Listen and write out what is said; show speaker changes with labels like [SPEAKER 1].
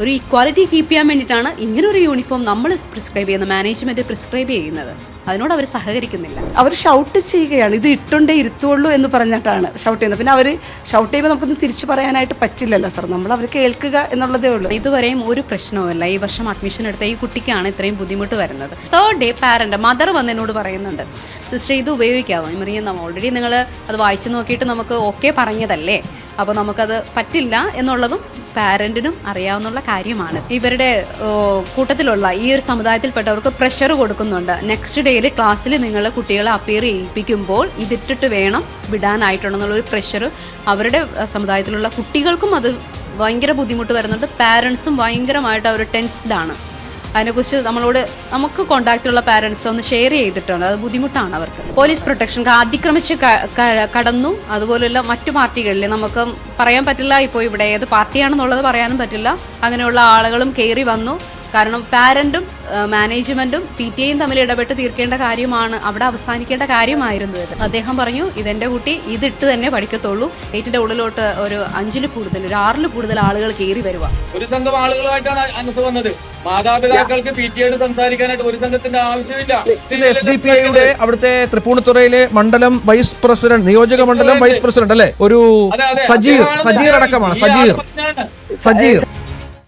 [SPEAKER 1] ഒരു equality keep ചെയ്യാൻ വേണ്ടിയിട്ടാണ് ഇങ്ങനൊരു യൂണിഫോം നമ്മൾ പ്രിസ്ക്രൈബ് ചെയ്യുന്നത് മാനേജ്മെന്റ് പ്രിസ്ക്രൈബ് ചെയ്യുന്നത്. അതിനോട് അവർ സഹകരിക്കുന്നില്ല.
[SPEAKER 2] അവർ ഷൗട്ട് ചെയ്യുകയാണ്. ഇത് ഇട്ടുണ്ടേ ഇരുത്തുള്ളൂ എന്ന് പറഞ്ഞിട്ടാണ് ഷൗട്ട് ചെയ്യുന്നത്. പിന്നെ അവർ ഷൗട്ട് ചെയ്യുമ്പോൾ നമുക്കൊന്നും തിരിച്ചു പറയാനായിട്ട് പറ്റില്ലല്ലോ സാർ നമ്മൾ അവർ കേൾക്കുക എന്നുള്ളതേ ഉള്ളൂ.
[SPEAKER 1] ഇതുവരെയും ഒരു പ്രശ്നവുമില്ല ഈ വർഷം അഡ്മിഷൻ എടുത്ത ഈ കുട്ടിക്കാണ് ഇത്രയും ബുദ്ധിമുട്ട് വരുന്നത്. തേർഡ് ഡേ പാരന്റ് മദർ വന്ന് എന്നോട് പറയുന്നുണ്ട്. സിസ്റ്റർ ഇത് ഉപയോഗിക്കാമോ പറയും നമ്മൾ ഓൾറെഡി നിങ്ങൾ അത് വായിച്ചു നോക്കിയിട്ട് നമുക്ക് ഓക്കെ പറഞ്ഞതല്ലേ? അപ്പോൾ നമുക്കത് പറ്റില്ല എന്നുള്ളതും പാരന്റിനും അറിയാവുന്ന കാര്യമാണ്. ഇവരുടെ കൂട്ടത്തിലുള്ള ഈ ഒരു സമുദായത്തിൽപ്പെട്ടവർക്ക് പ്രഷർ കൊടുക്കുന്നുണ്ട്. നെക്സ്റ്റ് ഡേയിൽ ക്ലാസ്സിൽ നിങ്ങൾ കുട്ടികളെ അപ്പിയർ ചെയ്യിപ്പിക്കുമ്പോൾ ഇതിട്ടിട്ട് വേണം വിടാനായിട്ടുണ്ടെന്നുള്ള ഒരു പ്രഷർ അവരുടെ സമുദായത്തിലുള്ള കുട്ടികൾക്കും അത് ഭയങ്കര ബുദ്ധിമുട്ട് വരുന്നുണ്ട്. പാരൻസും ഭയങ്കരമായിട്ട് അവർ ടെൻസ്ഡാണ് അതിനെക്കുറിച്ച് നമ്മളോട് നമുക്ക് കോണ്ടാക്റ്റുള്ള പാരൻസ് ഒന്ന് ഷെയർ ചെയ്തിട്ടുണ്ട്. അത് ബുദ്ധിമുട്ടാണ് അവർക്ക്. പോലീസ് പ്രൊട്ടക്ഷൻ അതിക്രമിച്ച് കടന്നു. അതുപോലെയുള്ള മറ്റു പാർട്ടികളിൽ നമുക്ക് പറയാൻ പറ്റില്ല. ഇപ്പോൾ ഇവിടെ ഏത് പാർട്ടിയാണെന്നുള്ളത് പറയാനും പറ്റില്ല. അങ്ങനെയുള്ള ആളുകളും കയറി വന്നു. കാരണം പാരന്റും മാനേജ്മെന്റും പി ടി ഐയും തമ്മിൽ ഇടപെട്ട് തീർക്കേണ്ട കാര്യമാണ് അവിടെ അവസാനിക്കേണ്ട കാര്യമായിരുന്നു ഇത്. അദ്ദേഹം പറഞ്ഞു ഇതെന്റെ കുട്ടി ഇതിട്ട് തന്നെ പഠിക്കത്തുള്ളൂ. എയ്റ്റിന്റെ ഉള്ളിലോട്ട് ഒരു അഞ്ചിൽ കൂടുതൽ ഒരു ആറിൽ കൂടുതൽ ആളുകൾ കയറി വരുക.
[SPEAKER 3] ഒരു സംഘം ആളുകളായിട്ടാണ് അനസ് വന്നത്. മാതാപിതാക്കൾക്ക് പി ടി ആയിട്ട് സംസാരിക്കാനായിട്ട് ഒരു സംഘത്തിന്റെ ആവശ്യമില്ല.
[SPEAKER 4] പിന്നെ എസ് ഡി പി ഐയുടെ അവിടുത്തെ തൃപ്പൂണിത്തുറയിലെ മണ്ഡലം വൈസ് പ്രസിഡന്റ് നിയോജക മണ്ഡലം വൈസ് പ്രസിഡന്റ് അല്ലെ? ഒരു. സജീർ സജീർ അടക്കമാണ് സജീർ. സജീർ.